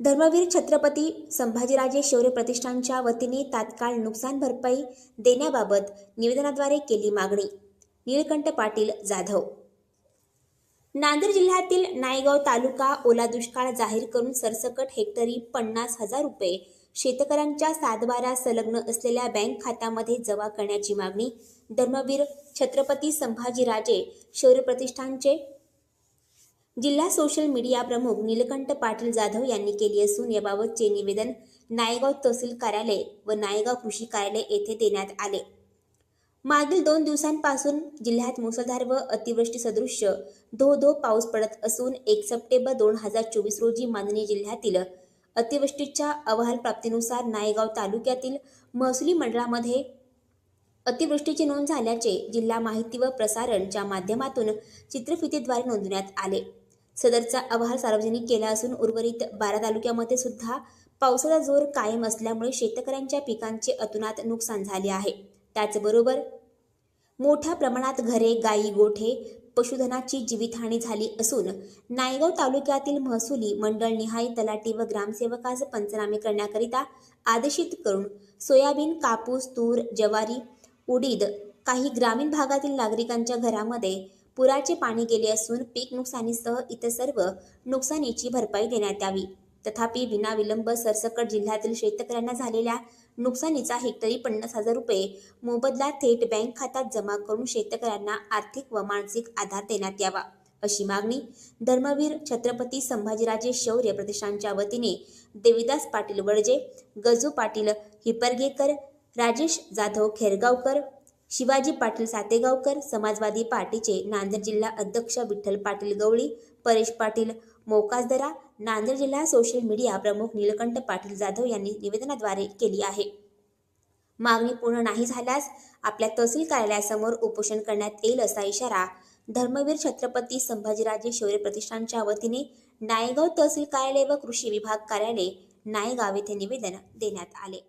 धर्मवीर छत्रपती संभाजीराजे शौर्य प्रतिष्ठानच्या वतीने तात्काळ नुकसान भरपाई देण्याबाबत निवेदनाद्वारे केली मागणी. निळकंठ पाटील जाधव. नांदेड जिल्ह्यातील नायगाव तालुका ओला दुष्काळ जाहीर करून सरसकट हेक्टरी पन्नास हजार रुपये शेतकऱ्यांच्या सातबारा संलग्न असलेल्या बँक खात्यामध्ये जमा करण्याची मागणी. धर्मवीर छत्रपती संभाजीराजे शौर्य प्रतिष्ठानचे जिल्हा सोशल मीडिया प्रमुख नीलकंठ पाटील जाधव यांनी केली असून याबाबतचे निवेदन नायगाव तहसील कार्यालय व नायगाव कृषी कार्यालय येथे देण्यात आले. मागील दोन दिवसांपासून जिल्ह्यात मुसळधार व अतिवृष्टी सदृश्य धो धो पाऊस पडत असून एक सप्टेंबर दोन हजार चोवीस रोजी माननीय जिल्ह्यातील अतिवृष्टीच्या अहवाल प्राप्तीनुसार नायगाव तालुक्यातील महसुली मंडळामध्ये अतिवृष्टीची नोंद झाल्याचे जिल्हा माहिती व प्रसारणच्या माध्यमातून चित्रफितीद्वारे नोंदवण्यात आले. सदरचा अहवाल सार्वजनिक केला असून उर्वरित बारा तालुक्यामध्ये सुद्धा पावसाचा जोर कायम असल्यामुळे शेतकऱ्यांच्या पिकांचे अतुनात नुकसान झाले आहे. त्याचबरोबर मोठ्या प्रमाणात घरे गायी गोठे पशुधनाची जीवितहानी झाली असून नायगाव तालुक्यातील महसुली मंडळ निहाय व ग्रामसेवकास पंचनामे करण्याकरिता आदेशित करून सोयाबीन कापूस तूर ज्वारी उडीद काही ग्रामीण भागातील नागरिकांच्या घरामध्ये पुराचे पाणी गेले असून पीक नुकसानीसह इतर सर्व नुकसानीची भरपाई देण्यात यावी. तथापि विनाविलंब सरसकट जिल्ह्यातील शेतकऱ्यांना झालेल्या नुकसानीचा हेक्टरी पन्नास हजार रुपये मोबदला थेट बँक खात्यात जमा करून शेतकऱ्यांना आर्थिक व मानसिक आधार देण्यात यावा. अशी मागणी धर्मवीर छत्रपती संभाजीराजे शौर्य प्रतिष्ठानच्या वतीने देविदास पाटील वडजे गजू पाटील हिपरगेकर राजेश जाधव खेरगावकर शिवाजी पाटील सातेगावकर समाजवादी पार्टीचे नांदेड जिल्हा अध्यक्ष विठ्ठल पाटील गवळी परेश पाटील मोकासदरा नांदेड जिल्हा सोशल मीडिया प्रमुख नीलकंठ पाटील जाधव यांनी निवेदनाद्वारे केली आहे. मागणी पूर्ण नाही झाल्यास आपल्या तहसील कार्यालयासमोर उपोषण करण्यात येईल असा इशारा धर्मवीर छत्रपती संभाजीराजे शौर्य प्रतिष्ठानच्या वतीने नायगाव तहसील कार्यालय व कृषी विभाग कार्यालय नायगाव येथे निवेदन देण्यात आले.